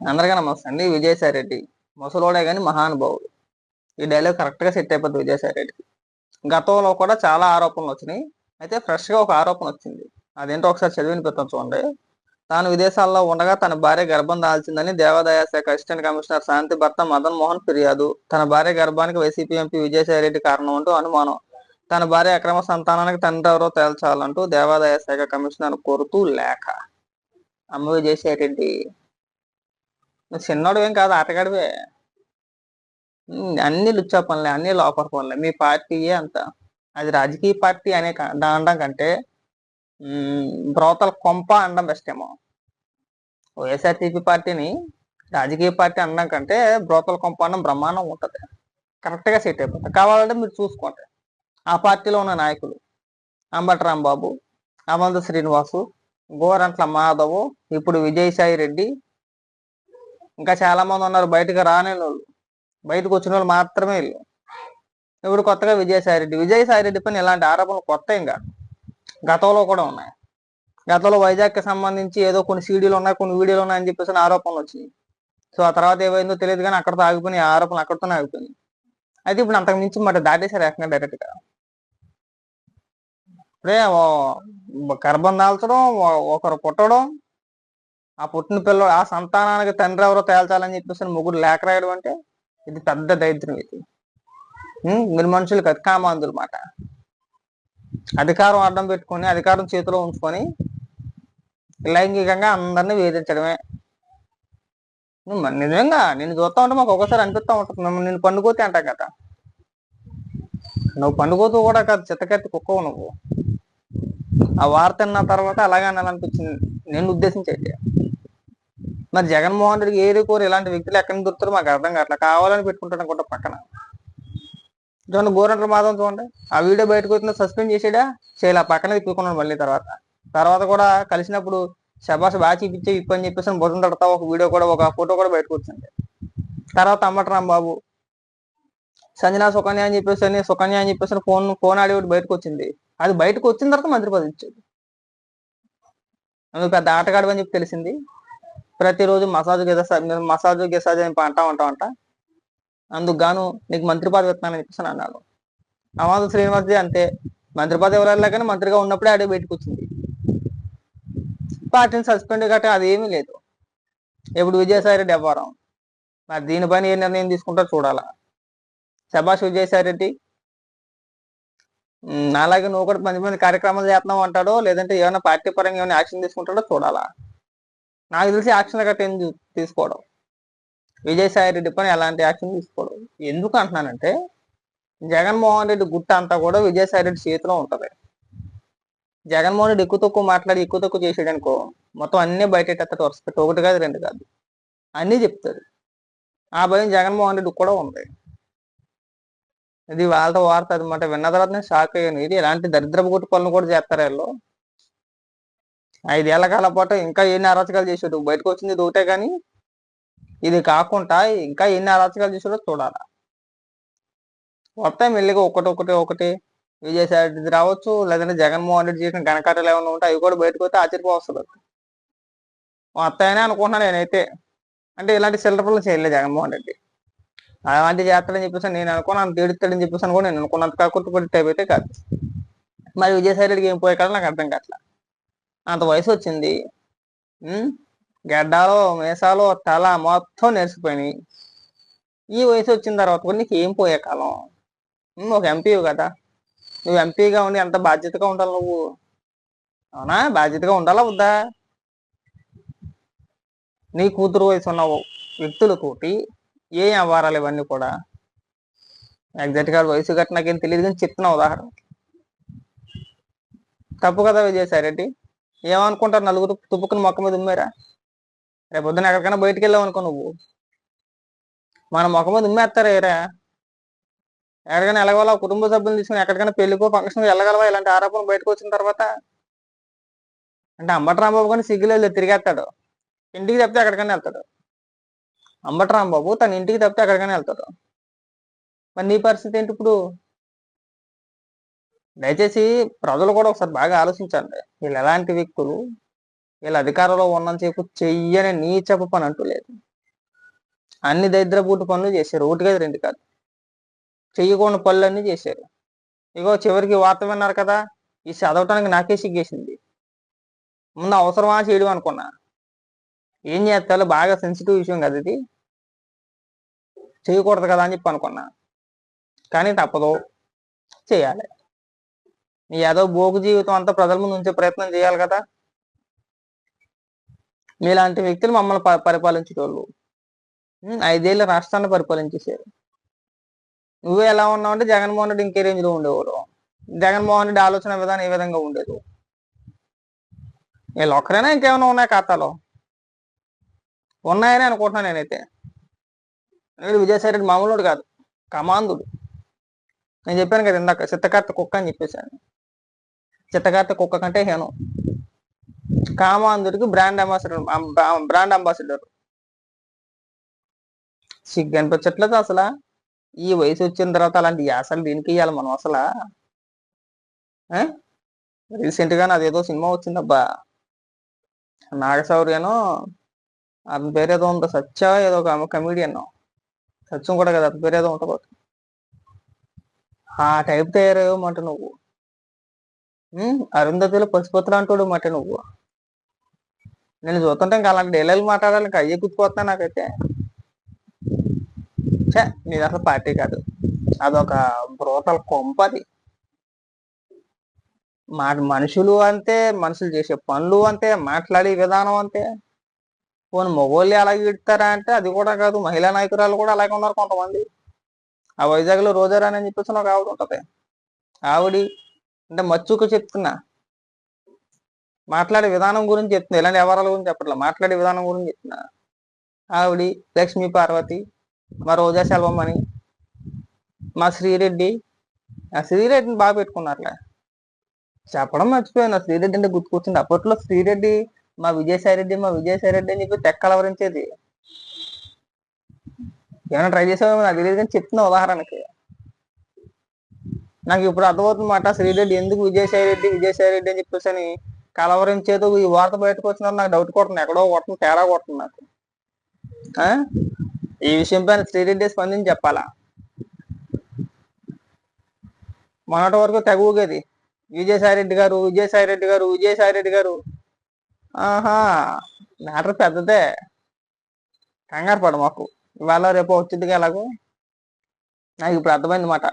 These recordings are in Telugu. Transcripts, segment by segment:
అందరికీ నమస్తే అండి. విజయసాయి రెడ్డి. ముసలోడే కానీ మహానుభావుడు. ఈ డైలాగ్ కరెక్ట్గా సెట్ అయిపోతుంది విజయసాయి రెడ్డికి. గతంలో కూడా చాలా ఆరోపణలు వచ్చినాయి. అయితే ఫ్రెష్గా ఒక ఆరోపణ వచ్చింది. అదేంటో ఒకసారి చదివిన పెడతాం చూడండి. తాను విదేశాల్లో ఉండగా తన భార్య గర్భం దాల్చిందని దేవాదాయ శాఖ అసిస్టెంట్ కమిషనర్ శాంతి భర్త మదన్ మోహన్ ఫిర్యాదు. తన భార్య గర్భానికి వైసీపీ ఎంపీ విజయసాయి రెడ్డి కారణం అంటూ అనుమానం. తన భార్య అక్రమ సంతానానికి తండ్రి ఎవరో తేల్చాలంటూ దేవాదాయ శాఖ కమిషనర్ కోరుతూ లేఖ. అమ్మ విజయసాయి రెడ్డి. చిన్నోడు ఏం కాదు ఆటగాడివే. అన్ని లుచ్చా పనులే అన్ని లోపల పనులే. మీ పార్టీయే అంత. అది రాజకీయ పార్టీ అనే అనడం కంటే బ్రోతల కొంప అనడం బెస్ట్ ఏమో. వైఎస్ఆర్టీపీ పార్టీని రాజకీయ పార్టీ అనడం కంటే బ్రోతల కొంప అనడం బ్రహ్మాండం ఉంటుంది. కరెక్ట్గా సెట్ అయిపోతుంది కావాలంటే మీరు చూసుకోండి. ఆ పార్టీలో ఉన్న నాయకులు అంబటి రాంబాబు అమంత శ్రీనివాసు గోరంట్ల మాధవ్ ఇప్పుడు విజయసాయి రెడ్డి ఇంకా చాలా మంది ఉన్నారు బయటకు రాని వాళ్ళు బయటకు వచ్చిన వాళ్ళు మాత్రమే వీళ్ళు. ఇప్పుడు కొత్తగా విజయసాయి రెడ్డి విజయసాయి రెడ్డి పైన ఇలాంటి ఆరోపణలు కొత్త ఇంకా. గతంలో కూడా ఉన్నాయి. గతంలో వైజాగ్కి సంబంధించి ఏదో కొన్ని సీడీలు ఉన్నాయి కొన్ని వీడియోలు ఉన్నాయని చెప్పేసి ఆరోపణలు వచ్చినాయి. సో ఆ తర్వాత ఏమైందో తెలియదు కానీ అక్కడతో ఆగిపోయినాయి. ఆ ఆరోపణలు అక్కడతోనే ఆగిపోయినాయి. అయితే ఇప్పుడు అంతకు మించి మరి దాటేశారు ఏకంగా డైరెక్ట్గా. ఇప్పుడే గర్భం దాల్చడం ఒకరు పుట్టడం ఆ పుట్టిన పిల్ల ఆ సంతానానికి తండ్రి ఎవరో తేల్చాలని చెప్పేసి ముగ్గురు లేఖ రాయడం అంటే ఇది పెద్ద దైద్యం ఇది. మీరు మనుషులు కాదు మాట. అధికారం అడ్డం పెట్టుకొని అధికారం చేతిలో ఉంచుకొని లైంగికంగా అందరినీ వేధించడమే. మరి నిజంగా నేను చూస్తా ఉంటే మాకు ఒకసారి అనిపిస్తా ఉంటుంది మేము నేను పండుకోతే అంటాం కదా. నువ్వు పండుకోతూ కూడా కాదు చిత్తకత్తి కుక్కవు నువ్వు. ఆ వార్త విన్న తర్వాత అలాగే అనిపించింది నేను ఉద్దేశించి అయితే మరి జగన్మోహన్ రెడ్డికి ఏరి కోరు? ఇలాంటి వ్యక్తులు ఎక్కడ దొరుకుతారు దొరుకుతారో మాకు అర్థం కావట్లేదు. కావాలని పెట్టుకుంటాను అనుకుంటా పక్కన. చూడండి గోరంట్ల మాధవం చూడండి. ఆ వీడియో బయటకు వచ్చిందో సస్పెండ్ చేసాడా? చేయలే పక్కన తిప్పుకున్నాడు మళ్ళీ తర్వాత. తర్వాత కూడా కలిసినప్పుడు శబాష్ బాగా చూపించే ఇప్పు అని చెప్పేసి భుజం తడతా ఒక వీడియో కూడా ఒక ఫోటో కూడా బయటకు వచ్చింది. తర్వాత అమ్మటరాం బాబు సంజన సుకన్య అని చెప్పేసి అని సుకన్య అని చెప్పేసి ఫోన్ ఫోన్ ఆడి బయటకు వచ్చింది. అది బయటకు వచ్చిన తర్వాత మంత్రి పదవి ఇచ్చాడు. అందుకు పెద్ద ఆటగాడు అని చెప్పి తెలిసింది. ప్రతిరోజు మసాజ్ గెసాజ్ మసాజ్ గెసాజ్ అని అంటా ఉంటా అంట అందుకు గాను నీకు మంత్రి పదవి ఇస్తున్నానని చెప్పేసి అని అన్నాడు అమాద శ్రీనివాస్ అంతే మంత్రి పదవి ఎవరు కానీ మంత్రిగా ఉన్నప్పుడే అడిగి బయటకు వచ్చింది. పార్టీని సస్పెండ్ కట్ట అది ఏమీ లేదు. ఇప్పుడు విజయసాయిరెడ్డి వ్యవహారం మరి దీనిపైన ఏ నిర్ణయం తీసుకుంటారో చూడాలా. శభాష్ విజయసాయిరెడ్డి అలాగే నువ్వు కూడా మంచి మంది కార్యక్రమాలు చేస్తున్నావు అంటాడో లేదంటే ఏమైనా పార్టీ పరంగా ఏమైనా యాక్షన్ తీసుకుంటాడో చూడాలా. నాకు తెలిసి యాక్షన్ గట్రా ఏం తీసుకోవడం. తీసుకోవడం విజయసాయి రెడ్డి పైన ఎలాంటి యాక్షన్ తీసుకోవడం. ఎందుకు అంటున్నానంటే జగన్మోహన్ రెడ్డి గుట్ట అంతా కూడా విజయసాయి రెడ్డి చేతిలో ఉంటుంది. జగన్మోహన్ రెడ్డి ఎక్కువ తక్కువ మాట్లాడి ఎక్కువ తక్కువ చేసాడు అనుకో మొత్తం అన్నీ బయట వరుస పెట్టి ఒకటి కాదు రెండు కాదు. అన్నీ చెప్తాడు ఆ భయం జగన్మోహన్ రెడ్డి కూడా ఉంది. ఇది వాళ్ళతో వార్త అనమాట విన్న తర్వాత నేను షాక్ అయ్యాను. ఇది ఎలాంటి దరిద్రపు కొట్టు పనులు కూడా చేస్తారు వీళ్ళు. ఐదేళ్ళ కాల పాటు ఇంకా ఎన్ని అరాచకాలు చేసాడు బయటకు వచ్చింది దూటే కానీ ఇది కాకుండా ఇంకా ఎన్ని అరాచకాలు చేసాడో చూడాలి. మొత్తం మెల్లిగా ఒకటి ఒకటి ఒకటి విజయసాయి రావచ్చు లేదంటే జగన్మోహన్ రెడ్డి చేసిన ఘనకార్యాలు ఏమైనా ఉంటే అవి కూడా బయటకు వస్తే ఆశ్చర్యపోవస్తుంది. వస్తాయనే అనుకుంటున్నాను నేనైతే. అంటే ఇలాంటి చిల్లర చేయలేదు జగన్మోహన్ రెడ్డి. అలాంటి చేస్తాడని చెప్పేసి నేను అనుకున్నాను తీడుతాడని చెప్పేసి అని కూడా నేను అనుకున్నంత కాకుండా కూడా టైప్ అయితే కాదు. మరి విజయసాయి రెడ్డికి ఏం పోయే కదా నాకు అర్థం కావట్లేదు అంత వయసు వచ్చింది ఉమ్, గడ్డాలు మీసాలు తల మొత్తం నెరిసిపోయినాయి ఈ వయసు వచ్చిన తర్వాత కూడా నీకు ఏం పోయే కాలం? ఒక ఎంపీవు కదా. నువ్వు ఎంపీగా ఉండి ఎంత బాధ్యతగా ఉండాలి నువ్వు? అవునా? బాధ్యతగా ఉండాలా వద్దా? నీ కూతురు వయసు ఉన్న వ్యక్తులతోటి ఏ వ్యవహారాలు ఇవన్నీ కూడా? ఎగ్జాక్ట్గా వయసు గట్టి నాకేం తెలియదు కానీ చెప్తున్నా ఉదాహరణ తప్పు కదా విజయసాయి రెడ్డి? ఏమనుకుంటారు? నలుగురు తుప్పుకుని మొక్క మీద ఉమ్మారా? రేపు పొద్దున ఎక్కడికైనా బయటికి వెళ్ళావు అనుకో నువ్వు. మన మొక్క మీద ఉమ్మేస్తారా ఏరా. ఎక్కడికైనా వెళ్ళగలవా కుటుంబ సభ్యులు తీసుకుని ఎక్కడికైనా పెళ్ళికో ఫంక్షన్ వెళ్ళగలవా? ఇలాంటి ఆరోపణలు బయటకు వచ్చిన తర్వాత? అంటే అంబటి రాంబాబు కానీ సిగ్గులేదు తిరిగేస్తాడు. ఇంటికి తప్పితే ఎక్కడికైనా వెళ్తాడు. అంబటి రాంబాబు తన ఇంటికి తప్పితే ఎక్కడికైనా వెళ్తాడు. మరి నీ పరిస్థితి ఏంటి ఇప్పుడు? దయచేసి ప్రజలు కూడా ఒకసారి బాగా ఆలోచించండి. వీళ్ళు ఎలాంటి వ్యక్తులు? వీళ్ళు అధికారంలో ఉన్నంతసేపు చెయ్యని నీచపు పని అంటూ లేదు. అన్ని దరిద్రపూటి పనులు చేశారు. ఒకటి కాదు రెండు కాదు. చెయ్యకుండా పనులన్నీ చేశారు. ఇగో చివరికి వార్త విన్నారు కదా? ఈ చదవటానికి నాకే సిగ్గేసింది. ముందు అవసరమా చేయడం అనుకున్నా. ఏం చేస్తాలో బాగా సెన్సిటివ్ విషయం కదా ఇది. చేయకూడదు కదా అని చెప్పి అనుకున్నా. కానీ తప్పదు. చేయాలి. నీ ఏదో భోగు జీవితం అంతా ప్రజల ముందు ఉంచే ప్రయత్నం చేయాలి కదా. మీలాంటి వ్యక్తులు మమ్మల్ని పరిపాలించేటోళ్ళు. ఐదేళ్ళు రాష్ట్రాన్ని పరిపాలించేసారు నువ్వు ఎలా ఉన్నావు అంటే జగన్మోహన్ రెడ్డి ఇంకే రేంజ్లో ఉండేవాడు. జగన్మోహన్ రెడ్డి ఆలోచన విధానం ఏ విధంగా ఉండేది? వీళ్ళు ఒక్కరైనా ఇంకేమైనా ఉన్నాయి ఖాతాలో? ఉన్నాయని అనుకుంటున్నాను నేనైతే. వీడు విజయసాయి రెడ్డి మామూలుడు కాదు. కమాందుడు. నేను చెప్పాను కదా ఇందాక చిత్తకార్త కుక్క అని చెప్పేశాను చిత్తకార్త కుక్క కంటే హేను. కామాంధుడికి బ్రాండ్ అంబాసిడర్ బ్రాండ్ అంబాసిడర్. సిగ్గు అనిపించట్లేదు అసలు. ఈ వయసు వచ్చిన తర్వాత అలాంటి యాసలు దీనికి ఇవ్వాలి మనం అసలు? రీసెంట్గా ఏదో సినిమా వచ్చిందబ్బా. నాగశౌర్యను అతని పేరు ఏదో ఉందో సత్య ఏదో ఒక కమెడియన్ సత్యం కూడా కదా అతని పేరు ఏదో ఉంటుంది. ఆ టైప్ తయారయ్యమంట నువ్వు. అరుంధతిలో పసిపోతులు అంటాడు మాట నువ్వు. నేను చూస్తుంటే ఇంకా అలాంటి డైలాగ్ మాట్లాడాలి ఇంకా అయ్యే గుర్తుపోతున్నా నాకైతే. చే నీది అసలు పార్టీ కాదు. అదొక బ్రోతల కొంపది మా మనుషులు అంతే మనుషులు చేసే పనులు అంతే మాట్లాడే విధానం అంతే. పోనీ మగోళ్ళు అలాగే ఇడతారా అంటే అది కూడా కాదు మహిళా నాయకురాలు కూడా అలాగే ఉన్నారు కొంతమంది. ఆ వైజాగ్లో అని చెప్పేసి ఒక ఆవిడ ఉంటుంది. ఆవిడి అంటే మచ్చుకు చెప్తున్నా. మాట్లాడే విధానం గురించి చెప్తున్నా. ఇలాంటి వ్యవహారాల గురించి చెప్పట్లా. మాట్లాడే విధానం గురించి చెప్తున్నా. ఆవిడి లక్ష్మీ పార్వతి మా రోజా సెల్వం అని మా శ్రీరెడ్డి. ఆ శ్రీరెడ్డిని బాగా పెట్టుకున్నారులే. చెప్పడం మర్చిపోయాను. శ్రీరెడ్డి అంటే గుర్తుకొచ్చింది. అప్పట్లో శ్రీరెడ్డి మా విజయసాయి రెడ్డి మా విజయసాయిరెడ్డి అని చెప్పి తెక్కలవరించేది ఏమైనా ట్రై చేసామో నాకు తెలియదు కానీ చెప్తున్నా ఉదాహరణకి. నాకు ఇప్పుడు అర్థమవుతుంది మాట శ్రీరెడ్డి ఎందుకు విజయసాయి రెడ్డి విజయసాయి రెడ్డి అని చెప్పేసి అని కలవరించేదో ఈ వార్త బయటకు వచ్చిన నాకు డౌట్ కొడుతుంది. ఎక్కడో కొడుతుంది తేడా కొడుతుంది నాకు. ఈ విషయం పైన శ్రీరెడ్డి స్పందించి చెప్పాలా? మొన్నటి వరకు తెగ ఊగేది విజయసాయి రెడ్డి గారు విజయసాయి రెడ్డి గారు విజయసాయి రెడ్డి గారు. ఆహా మ్యాటర్ పెద్దదే. కంగారు పడ మాకు. ఇవాళ రేపు వచ్చిందిగా ఎలాగో? నాకు ఇప్పుడు అర్థమైంది మాట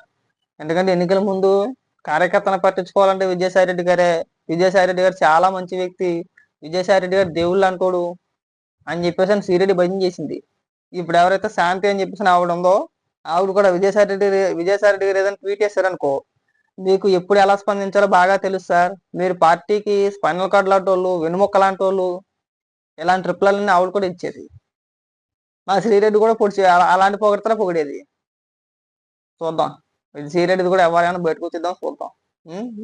ఎందుకంటే ఎన్నికల ముందు కార్యకర్తను పట్టించుకోవాలంటే విజయసాయి రెడ్డి గారే. విజయసాయి రెడ్డి గారు చాలా మంచి వ్యక్తి. విజయసాయి రెడ్డి గారు దేవుళ్ళు అంటోడు అని చెప్పేసి అని శ్రీరెడ్డి భయం చేసింది. ఇప్పుడు ఎవరైతే శాంతి అని చెప్పేసి ఆవిడ ఉందో ఆవిడ కూడా విజయసాయి రెడ్డి విజయసాయి రెడ్డి గారు ఏదైనా ట్వీట్ చేశారనుకో మీకు ఎప్పుడు ఎలా స్పందించాలో బాగా తెలుసు సార్. మీరు పార్టీకి స్పైనల్ కార్డ్ లాంటి వాళ్ళు వెనుముక్క లాంటి వాళ్ళు ఇలాంటి ట్రిప్లన్నీ ఆవిడ కూడా ఇచ్చేది. మా శ్రీరెడ్డి కూడా పొడిచి అలా- అలాంటి పొగడతనే పొగిడేది. చూద్దాం. ఇది కూడా ఎవరైనా బయటకు వచ్చిద్దాం చూద్దాం.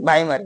బాయ్ మరి.